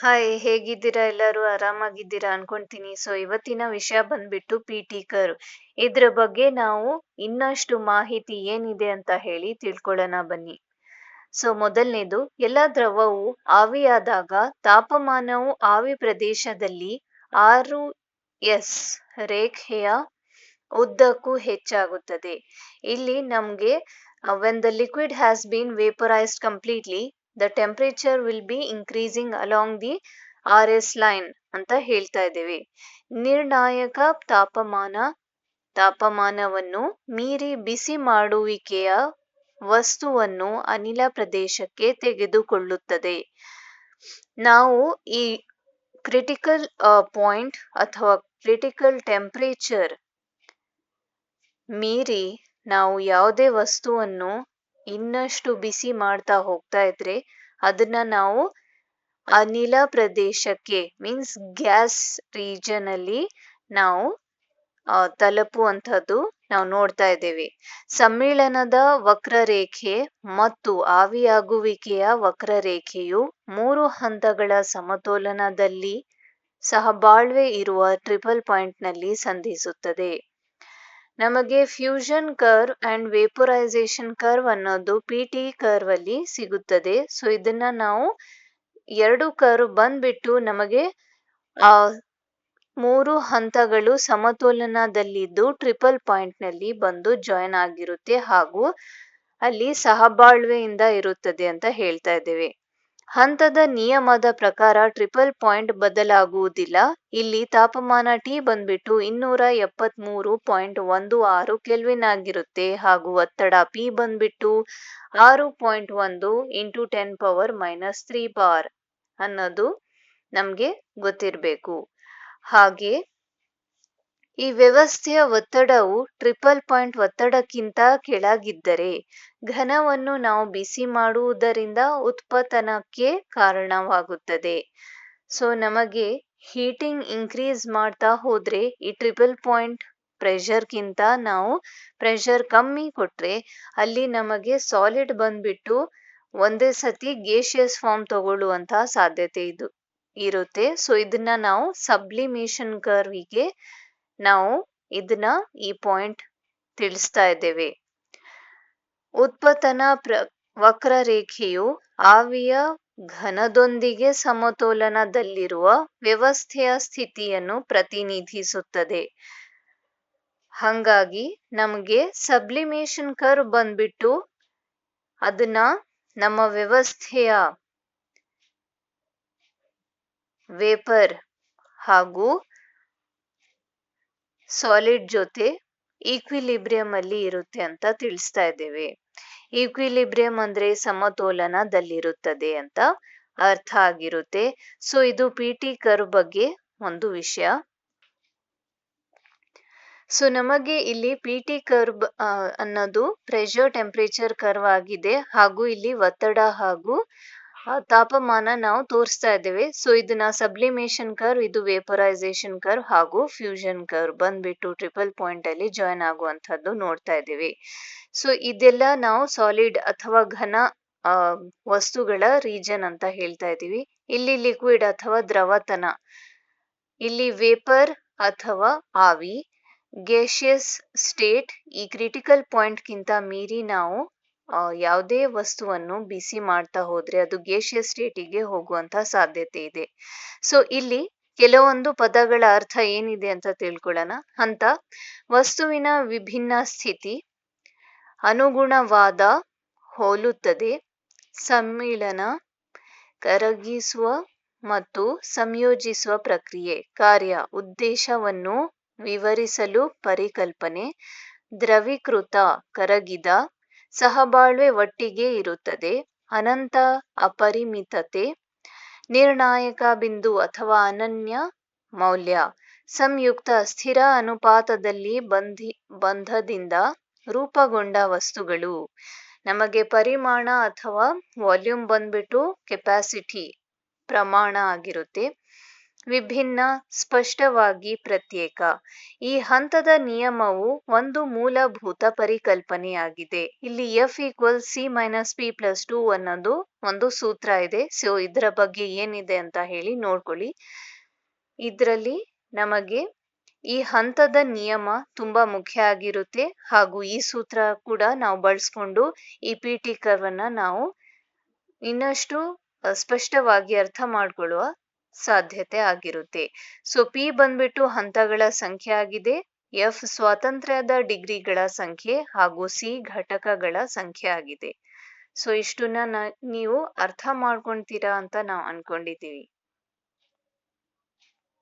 Hi, ಹೇಗಿದ್ದೀರಾ? ಎಲ್ಲರೂ ಆರಾಮಾಗಿದ್ದೀರಾ ಅನ್ಕೊಂತೀನಿ. ಸೊ ಇವತ್ತಿನ ವಿಷಯ ಬಂದ್ಬಿಟ್ಟು ಪಿ ಟಿ ಕರ್ ಇದ್ರ ಬಗ್ಗೆ ನಾವು ಇನ್ನಷ್ಟು ಮಾಹಿತಿ ಏನಿದೆ ಅಂತ ಹೇಳಿ ತಿಳ್ಕೊಳ್ಳೋಣ ಬನ್ನಿ. ಸೊ ಮೊದಲನೇದು, ಎಲ್ಲ ದ್ರವವು ಆವಿಯಾದಾಗ ತಾಪಮಾನವು ಆವಿ ಪ್ರದೇಶದಲ್ಲಿ ಆರು ಎಸ್ ರೇಖೆಯ ಉದ್ದಕ್ಕೂ ಹೆಚ್ಚಾಗುತ್ತದೆ. ಇಲ್ಲಿ ನಮ್ಗೆ when the liquid has been vaporised completely the temperature will be increasing along the R S line ಅಂತ ಹೇಳ್ತಾ ಇದ್ದೀವಿ. ನಿರ್ಣಾಯಕ ತಾಪಮಾನ, ತಾಪಮಾನವನ್ನು ಮೀರಿ ಬಿಸಿ ಮಾಡುವಿಕೆಯ ವಸ್ತುವನ್ನು ಅನಿಲ ಪ್ರದೇಶಕ್ಕೆ ತೆಗೆದುಕೊಳ್ಳುತ್ತದೆ. ನಾವು ಈ ಕ್ರಿಟಿಕಲ್ ಪಾಯಿಂಟ್ ಅಥವಾ ಕ್ರಿಟಿಕಲ್ ಟೆಂಪರೇಚರ್ ಮೀರಿ ನಾವು ಯಾವುದೇ ವಸ್ತುವನ್ನು ಇನ್ನಷ್ಟು ಬಿಸಿ ಮಾಡ್ತಾ ಹೋಗ್ತಾ ಇದ್ರೆ ಅದನ್ನ ನಾವು ಅನಿಲ ಪ್ರದೇಶಕ್ಕೆ ಮೀನ್ಸ್ ಗ್ಯಾಸ್ ರೀಜನ್ ಅಲ್ಲಿ ನಾವು ತಲುಪುವಂಥದ್ದು ನಾವು ನೋಡ್ತಾ ಇದ್ದೇವೆ. ಸಮ್ಮಿಳನದ ವಕ್ರರೇಖೆ ಮತ್ತು ಆವಿಯಾಗುವಿಕೆಯ ವಕ್ರರೇಖೆಯು ಮೂರು ಹಂತಗಳ ಸಮತೋಲನದಲ್ಲಿ ಸಹಬಾಳ್ವೆ ಇರುವ ಟ್ರಿಪಲ್ ಪಾಯಿಂಟ್ನಲ್ಲಿ ಸಂಧಿಸುತ್ತದೆ. ನಮಗೆ fusion curve and vaporisation curve ಅನ್ನೋದು ಪಿ ಟಿ ಕರ್ವ್ ಅಲ್ಲಿ ಸಿಗುತ್ತದೆ. ಸೊ ಇದನ್ನ ನಾವು ಎರಡು ಕರ್ವ್ ಬಂದ್ಬಿಟ್ಟು ನಮಗೆ, ಆ, ಮೂರು ಹಂತಗಳು ಸಮತೋಲನದಲ್ಲಿದ್ದು ಟ್ರಿಪಲ್ ಪಾಯಿಂಟ್ನಲ್ಲಿ ಬಂದು ಜಾಯಿನ್ ಆಗಿರುತ್ತೆ ಹಾಗೂ ಅಲ್ಲಿ ಸಹಬಾಳ್ವೆಯಿಂದ ಇರುತ್ತದೆ ಅಂತ ಹೇಳ್ತಾ ಇದ್ದೇವೆ. ಹಂತದ ನಿಯಮದ ಪ್ರಕಾರ ಟ್ರಿಪಲ್ ಪಾಯಿಂಟ್ ಬದಲಾಗುವುದಿಲ್ಲ. ಇಲ್ಲಿ ತಾಪಮಾನ ಟಿ ಬಂದ್ಬಿಟ್ಟು ಇನ್ನೂರ ಎಪ್ಪತ್ಮೂರು ಪಾಯಿಂಟ್ ಒಂದು ಆರು ಕೆಲ್ವಿನ್ ಆಗಿರುತ್ತೆ ಹಾಗೂ ಒತ್ತಡ ಪಿ ಬಂದ್ಬಿಟ್ಟು ಆರು ಪಾಯಿಂಟ್ ಒಂದು into ten power minus three bar ಅನ್ನೋದು ನಮ್ಗೆ ಗೊತ್ತಿರಬೇಕು. ಹಾಗೆ ಈ ವ್ಯವಸ್ಥೆಯ ಒತ್ತಡವು ಟ್ರಿಪಲ್ ಪಾಯಿಂಟ್ ಒತ್ತಡಕ್ಕಿಂತ ಕೆಳಗಿದ್ದರೆ ಘನವನ್ನು ನಾವು ಬಿಸಿ ಮಾಡುವುದರಿಂದ ಉತ್ಪತನಕ್ಕೆ ಕಾರಣವಾಗುತ್ತದೆ. ಸೊ ನಮಗೆ ಹೀಟಿಂಗ್ ಇನ್ಕ್ರೀಸ್ ಮಾಡ್ತಾ ಹೋದ್ರೆ ಈ ಟ್ರಿಪಲ್ ಪಾಯಿಂಟ್ ಪ್ರೆಷರ್ಗಿಂತ ನಾವು ಪ್ರೆಷರ್ ಕಮ್ಮಿ ಕೊಟ್ರೆ ಅಲ್ಲಿ ನಮಗೆ ಸಾಲಿಡ್ ಬಂದ್ಬಿಟ್ಟು ಒಂದೇ ಸತಿ ಗೇಷಿಯಸ್ ಫಾರ್ಮ್ ತಗೊಳ್ಳುವಂತಹ ಸಾಧ್ಯತೆ ಇದು ಇರುತ್ತೆ. ಸೊ ಇದನ್ನ ನಾವು ಸಬ್ಲಿಮೇಷನ್ ಕರ್ವಿಗೆ ನಾವು ಇದನ್ನ ಈ ಪಾಯಿಂಟ್ ತಿಳಿಸ್ತಾ ಇದ್ದೇವೆ. ಉತ್ಪತನ ಪ್ರ, ವಕ್ರರೇಖೆಯು ಆವಿಯ ಘನದೊಂದಿಗೆ ಸಮತೋಲನದಲ್ಲಿರುವ ವ್ಯವಸ್ಥೆಯ ಸ್ಥಿತಿಯನ್ನು ಪ್ರತಿನಿಧಿಸುತ್ತದೆ. ಹಂಗಾಗಿ ನಮಗೆ ಸಬ್ಲಿಮೇಷನ್ ಕರ್ವ್ ಬಂದ್ಬಿಟ್ಟು ಅದನ್ನ ನಮ್ಮ ವ್ಯವಸ್ಥೆಯ ವೇಪರ್ ಹಾಗೂ ಸಾಲಿಡ್ ಜೊತೆ ಈಕ್ವಿಲಿಬ್ರಿಯಂ ಅಲ್ಲಿ ಇರುತ್ತೆ ಅಂತ ತಿಳಿಸ್ತಾ ಇದ್ದೇವೆ. ಈಕ್ವಿಲಿಬ್ರಿಯಂ ಅಂದ್ರೆ ಸಮತೋಲನದಲ್ಲಿರುತ್ತದೆ ಅಂತ ಅರ್ಥ ಆಗಿರುತ್ತೆ. ಸೊ ಇದು ಪಿ ಟಿ ಕರ್ ಬಗ್ಗೆ ಒಂದು ವಿಷಯ. ಸೊ ನಮಗೆ ಇಲ್ಲಿ ಪಿ ಟಿ ಕರ್ವ್ ಅನ್ನೋದು ಪ್ರೆಷರ್ ಟೆಂಪರೇಚರ್ ಕರ್ವ್ ಆಗಿದೆ ಹಾಗೂ ಇಲ್ಲಿ ಒತ್ತಡ ಹಾಗೂ ತಾಪಮಾನ ನಾವು ತೋರಿಸ್ತಾ ಇದ್ದೇವೆ. ಸೊ ಇದನ್ನ ಸಬ್ಲಿಮೇಷನ್ ಕರ್ ಇದು ವೇಪರೈಸೇಷನ್ ಕರ್ ಹಾಗೂ ಫ್ಯೂಷನ್ ಕರ್ ಬಂದ್ಬಿಟ್ಟು ಟ್ರಿಪಲ್ ಪಾಯಿಂಟ್ ಅಲ್ಲಿ ಜಾಯಿನ್ ಆಗುವಂತಹದ್ದು ನೋಡ್ತಾ ಇದ್ದೀವಿ. ಸೊ ಇದೆಲ್ಲ ನಾವು ಸಾಲಿಡ್ ಅಥವಾ ಘನ ವಸ್ತುಗಳ ರೀಜನ್ ಅಂತ ಹೇಳ್ತಾ ಇದ್ದೀವಿ. ಇಲ್ಲಿ ಲಿಕ್ವಿಡ್ ಅಥವಾ ದ್ರವತನ. ಇಲ್ಲಿ ವೇಪರ್ ಅಥವಾ ಆವಿ ಗೇಷಿಯಸ್ ಸ್ಟೇಟ್ ಈ ಕ್ರಿಟಿಕಲ್ ಪಾಯಿಂಟ್ಗಿಂತ ಮೀರಿ ನಾವು ಯಾವುದೇ ವಸ್ತುವನ್ನು ಬಿಸಿ ಮಾಡ್ತಾ ಹೋದ್ರೆ ಅದು ಗೇಷಿಯಸ್ ಸ್ಟೇಟಿಗೆ ಹೋಗುವಂತ ಸಾಧ್ಯತೆ ಇದೆ. ಸೊ ಇಲ್ಲಿ ಕೆಲವೊಂದು ಪದಗಳ ಅರ್ಥ ಏನಿದೆ ಅಂತ ತಿಳ್ಕೊಳ್ಳೋಣ. ಅಂತ ವಸ್ತುವಿನ ವಿಭಿನ್ನ ಸ್ಥಿತಿ, ಅನುಗುಣವಾದ ಹೋಲುತ್ತದೆ, ಸಮ್ಮಿಳನ, ಕರಗಿಸುವ ಮತ್ತು ಸಂಯೋಜಿಸುವ ಪ್ರಕ್ರಿಯೆ, ಕಾರ್ಯ, ಉದ್ದೇಶವನ್ನು ವಿವರಿಸಲು ಪರಿಕಲ್ಪನೆ, ದ್ರವೀಕೃತ, ಕರಗಿದ ಸಹಬಾಳ್ವೆ ಒಟ್ಟಿಗೆ ಇರುತ್ತದೆ. ಅನಂತ, ಅಪರಿಮಿತತೆ, ನಿರ್ಣಾಯಕ ಬಿಂದು ಅಥವಾ ಅನನ್ಯ ಮೌಲ್ಯ. ಸಂಯುಕ್ತ ಸ್ಥಿರ ಅನುಪಾತದಲ್ಲಿ ಬಂಧಿ, ಬಂಧದಿಂದ ರೂಪಗೊಂಡ ವಸ್ತುಗಳು. ನಮಗೆ ಪರಿಮಾಣ ಅಥವಾ ವಾಲ್ಯೂಮ್ ಬಂದ್ಬಿಟ್ಟು ಕೆಪಾಸಿಟಿ ಪ್ರಮಾಣ ಆಗಿರುತ್ತೆ. ವಿಭಿನ್ನ, ಸ್ಪಷ್ಟವಾಗಿ ಪ್ರತ್ಯೇಕ. ಈ ಹಂತದ ನಿಯಮವು ಒಂದು ಮೂಲಭೂತ ಪರಿಕಲ್ಪನೆಯಾಗಿದೆ. ಇಲ್ಲಿ F equal C minus P plus two ಅನ್ನೋದು ಒಂದು ಸೂತ್ರ ಇದೆ. ಸೊ ಇದರ ಬಗ್ಗೆ ಏನಿದೆ ಅಂತ ಹೇಳಿ ನೋಡ್ಕೊಳ್ಳಿ. ಇದರಲ್ಲಿ ನಮಗೆ ಈ ಹಂತದ ನಿಯಮ ತುಂಬಾ ಮುಖ್ಯ ಆಗಿರುತ್ತೆ. ಹಾಗೂ ಈ ಸೂತ್ರ ಕೂಡ ನಾವು ಬಳಸ್ಕೊಂಡು ಈ ಪಿ ನಾವು ಇನ್ನಷ್ಟು ಸ್ಪಷ್ಟವಾಗಿ ಅರ್ಥ ಮಾಡ್ಕೊಳ್ಳುವ ಸಾಧ್ಯತೆ ಆಗಿರುತ್ತೆ. ಸೊ ಪಿ ಬಂದ್ಬಿಟ್ಟು ಹಂತಗಳ ಸಂಖ್ಯೆ ಆಗಿದೆ. ಎಫ್ ಸ್ವಾತಂತ್ರ್ಯದ ಡಿಗ್ರಿಗಳ ಸಂಖ್ಯೆ ಹಾಗೂ ಸಿ ಘಟಕಗಳ ಸಂಖ್ಯೆ ಆಗಿದೆ. ಸೊ ಇಷ್ಟನ್ನ ನೀವು ಅರ್ಥ ಮಾಡ್ಕೊಂತೀರಾ ಅಂತ ನಾವು ಅನ್ಕೊಂಡಿದ್ದೀವಿ.